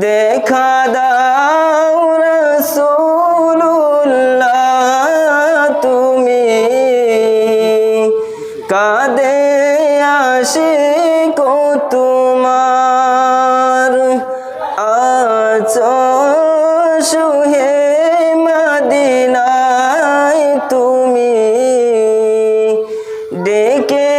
দেখা দাও রসুল্লাহ তুমি। কাদে আসে কো তোমার। আছো সুহে মদিনায় তুমি। ডেকে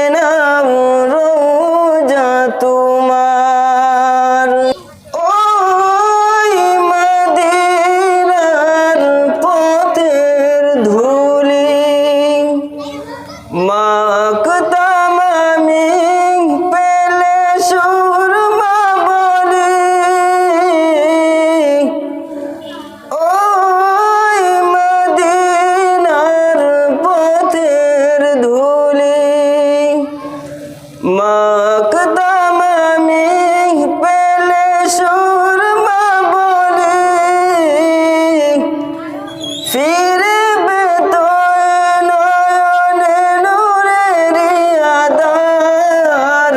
ফিরবে তো নয়নে নূরের আধার।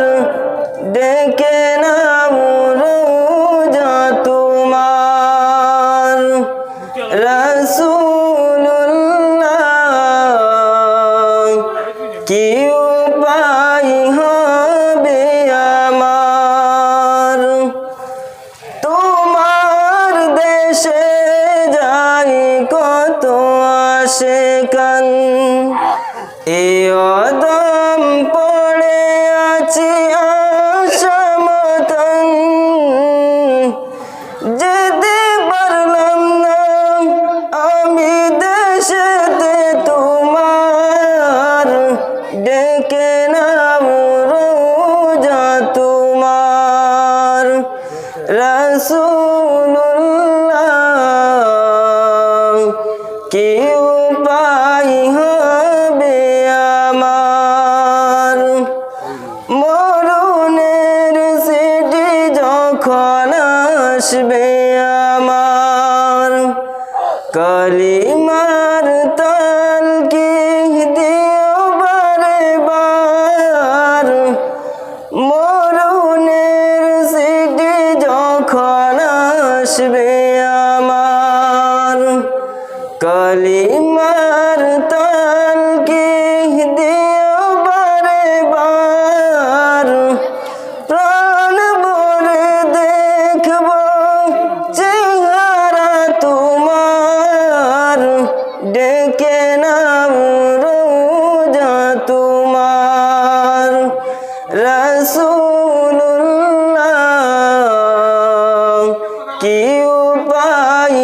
ডেকে নাম রোজা তোমার। রসুল্লাহ কি উপায় রসুল্লাহ কি উপায় হবে আমার। মরণের সিটি যখন আসবে আমার কালিমার কালিমার তাল কি দিও বারে প্রাণ বলে দেখব চেহারা তোমার। ডেকে নাম রোজা তোমার। রসুল্লাহ কি উপায়